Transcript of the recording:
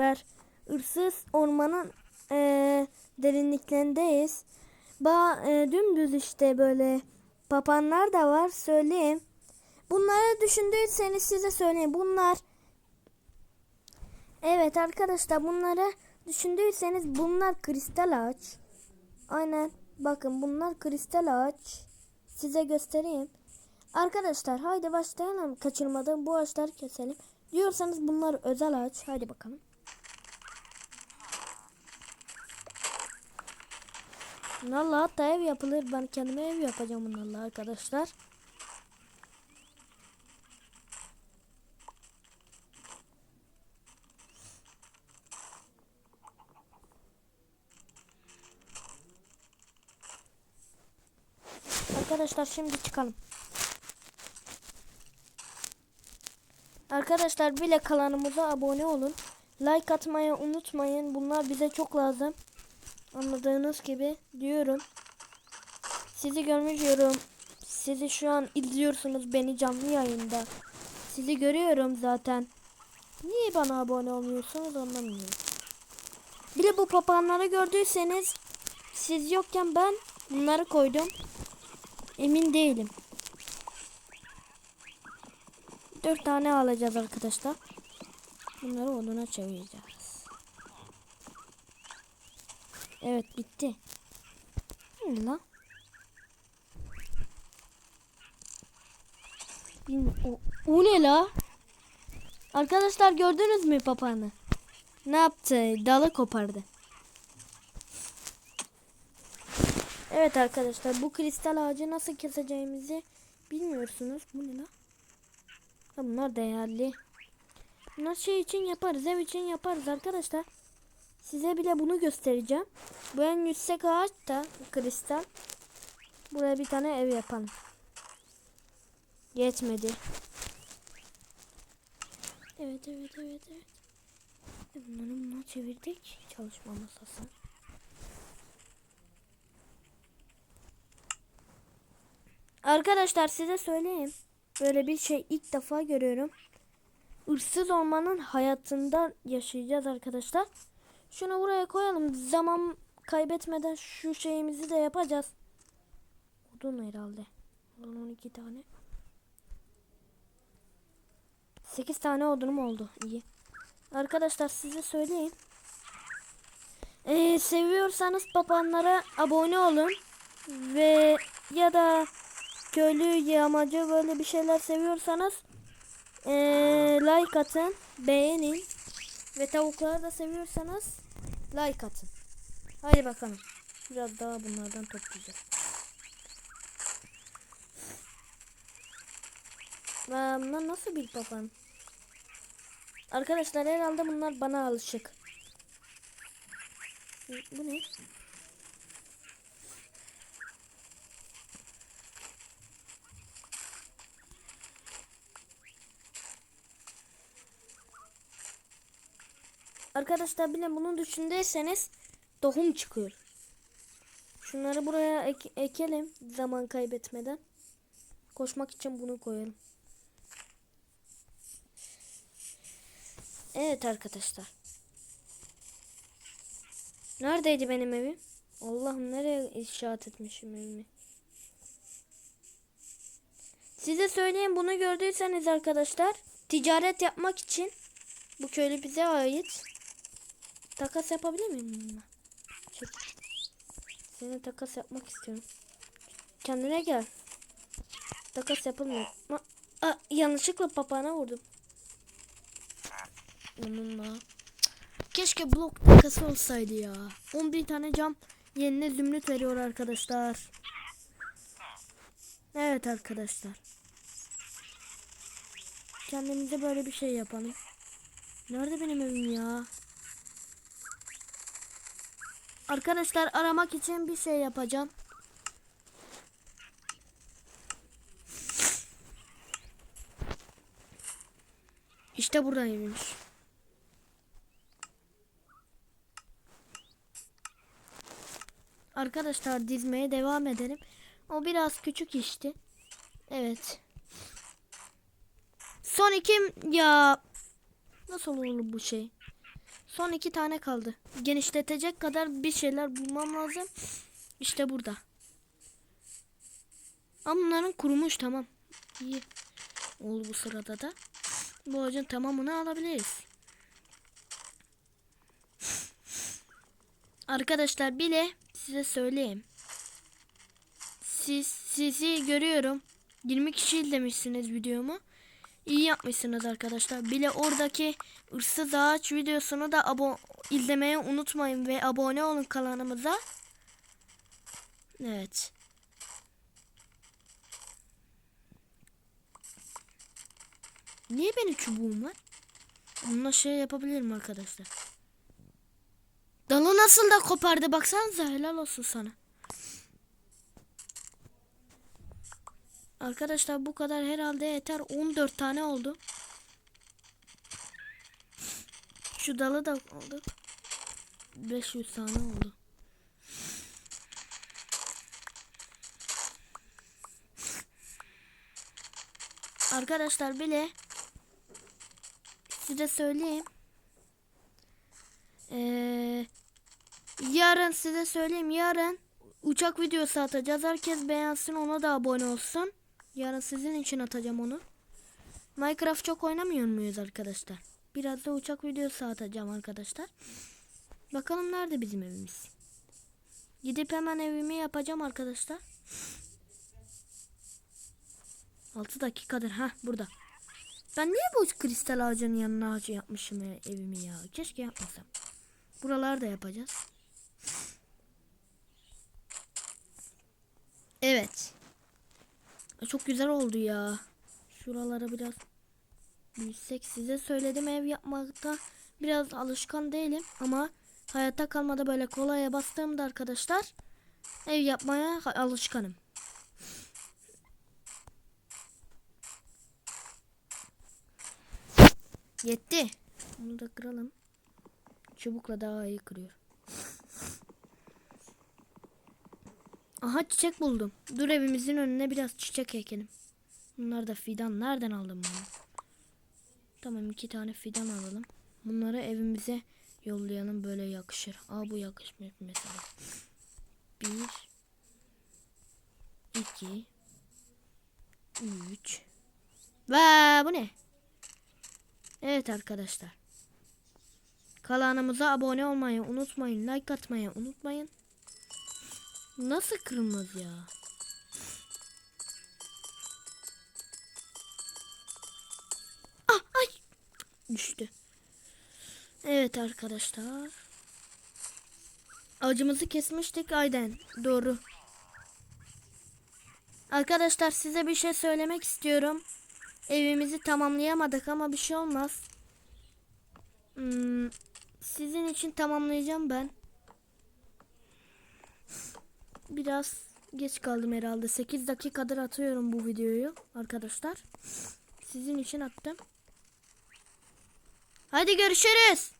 Ver. Issız ormanın eee, derinliklerindeyiz. Ba eee, dümdüz işte böyle papanlar da var söyleyeyim. Bunları düşündüyseniz size söyleyeyim. Bunlar Evet arkadaşlar bunları düşündüyseniz bunlar kristal ağaç. Aynen. Bakın bunlar kristal ağaç. Size göstereyim. Arkadaşlar haydi başlayalım. Kaçırmadan bu ağaçları keselim. Diyorsanız bunlar özel ağaç. Haydi bakalım. Bunlarla hatta ev yapılır. Ben kendime ev yapacağım bunlarla arkadaşlar. Arkadaşlar şimdi çıkalım. Arkadaşlar bile kanalımıza abone olun. Like atmayı unutmayın. Bunlar bize çok lazım. Anladığınız gibi diyorum. Sizi görmüyorum. Sizi şu an izliyorsunuz beni canlı yayında. Sizi görüyorum zaten. Niye bana abone olmuyorsunuz anlamıyorum. Bir de bu papağanları gördüyseniz siz yokken ben bunları koydum. Emin değilim. Dört tane alacağız arkadaşlar. Bunları oduna çevireceğiz. Evet bitti. Ne lan? O, o ne la? Arkadaşlar gördünüz mü papağanı? Ne yaptı? Dalı kopardı. Evet arkadaşlar bu kristal ağacı nasıl keseceğimizi bilmiyorsunuz. Bu ne? Ha, bunlar değerli. Bunlar şey için yaparız, ev için yaparız arkadaşlar. Size bile bunu göstereceğim. Bu en yüksek ağaç da kristal. Buraya bir tane ev yapalım. Yetmedi. Evet evet evet evet. E Bunları buna çevirdik. Çalışma masası. Arkadaşlar size söyleyeyim. Böyle bir şey ilk defa görüyorum. Issız ormanın hayatında yaşayacağız arkadaşlar. Şunu buraya koyalım. Zaman kaybetmeden şu şeyimizi de yapacağız. Odun herhalde. Odun 12 tane. 8 tane odunum oldu. İyi. Arkadaşlar size söyleyeyim. Ee, seviyorsanız papağanlara abone olun. Ve ya da köylü yağmacı böyle bir şeyler seviyorsanız ee, like atın, beğenin ve tavukları da seviyorsanız like atın. Hadi bakalım. Biraz daha bunlardan toplayacağız. Aa, bunlar nasıl bir papağan? Arkadaşlar herhalde bunlar bana alışık. Bu ne? Arkadaşlar bile bunu düşündüyseniz tohum çıkıyor. Şunları buraya ek- ekelim zaman kaybetmeden. Koşmak için bunu koyalım. Evet arkadaşlar. Neredeydi benim evim? Allah'ım nereye inşaat etmişim evimi? Size söyleyeyim bunu gördüyseniz arkadaşlar ticaret yapmak için bu köylü bize ait. Takas yapabilir miyim bununla? Çek. Seninle takas yapmak istiyorum. Kendine gel. Takas yapılmıyor. Ma- Aa, yanlışlıkla papağana vurdum. Onunla. Keşke blok takası olsaydı ya. 11 tane cam yerine zümrüt veriyor arkadaşlar. Evet arkadaşlar. Kendimize böyle bir şey yapalım. Nerede benim evim ya? Arkadaşlar aramak için bir şey yapacağım. İşte buradaymış. Arkadaşlar dizmeye devam edelim. O biraz küçük işti. Evet. Son ikim ya nasıl olur bu şey? Son iki tane kaldı. Genişletecek kadar bir şeyler bulmam lazım. İşte burada. Ama bunların kurumuş tamam. İyi. Oldu bu sırada da. Bu ağacın tamamını alabiliriz. Arkadaşlar bile size söyleyeyim. Siz sizi görüyorum. 20 kişi izlemişsiniz videomu. İyi yapmışsınız arkadaşlar. Bile oradaki ırsız ağaç videosunu da abo izlemeyi unutmayın ve abone olun kanalımıza. Evet. Niye benim çubuğum var? Onunla şey yapabilirim arkadaşlar. Dalı nasıl da kopardı baksanıza helal olsun sana. Arkadaşlar bu kadar herhalde yeter. 14 tane oldu. Şu dalı da oldu. 500 tane oldu. Arkadaşlar bile size söyleyeyim. Ee, yarın size söyleyeyim yarın uçak videosu atacağız. Herkes beğensin ona da abone olsun. Yarın sizin için atacağım onu. Minecraft çok oynamıyor muyuz arkadaşlar? Biraz da uçak videosu atacağım arkadaşlar. Bakalım nerede bizim evimiz? Gidip hemen evimi yapacağım arkadaşlar. 6 dakikadır ha burada. Ben niye bu kristal ağacının yanına ağacı yapmışım ya, evimi ya? Keşke yapmasam. Buralarda yapacağız. Evet. Çok güzel oldu ya. Şuralara biraz büyütsek size söyledim ev yapmakta biraz alışkan değilim ama hayatta kalmada böyle kolaya bastığımda arkadaşlar ev yapmaya alışkanım. Yetti. Bunu da kıralım. Çubukla daha iyi kırıyor. Aha çiçek buldum. Dur evimizin önüne biraz çiçek ekelim. Bunlar da fidan. Nereden aldım bunu? Tamam iki tane fidan alalım. Bunları evimize yollayalım böyle yakışır. Aa bu yakışmıyor mesela. Bir. iki, Üç. Ve bu ne? Evet arkadaşlar. Kanalımıza abone olmayı unutmayın. Like atmayı unutmayın. Nasıl kırılmaz ya? Ah ay. Düştü. Evet arkadaşlar. Acımızı kesmiştik aynen. Doğru. Arkadaşlar size bir şey söylemek istiyorum. Evimizi tamamlayamadık ama bir şey olmaz. Hmm, sizin için tamamlayacağım ben. Biraz geç kaldım herhalde. 8 dakikadır atıyorum bu videoyu arkadaşlar. Sizin için attım. Hadi görüşürüz.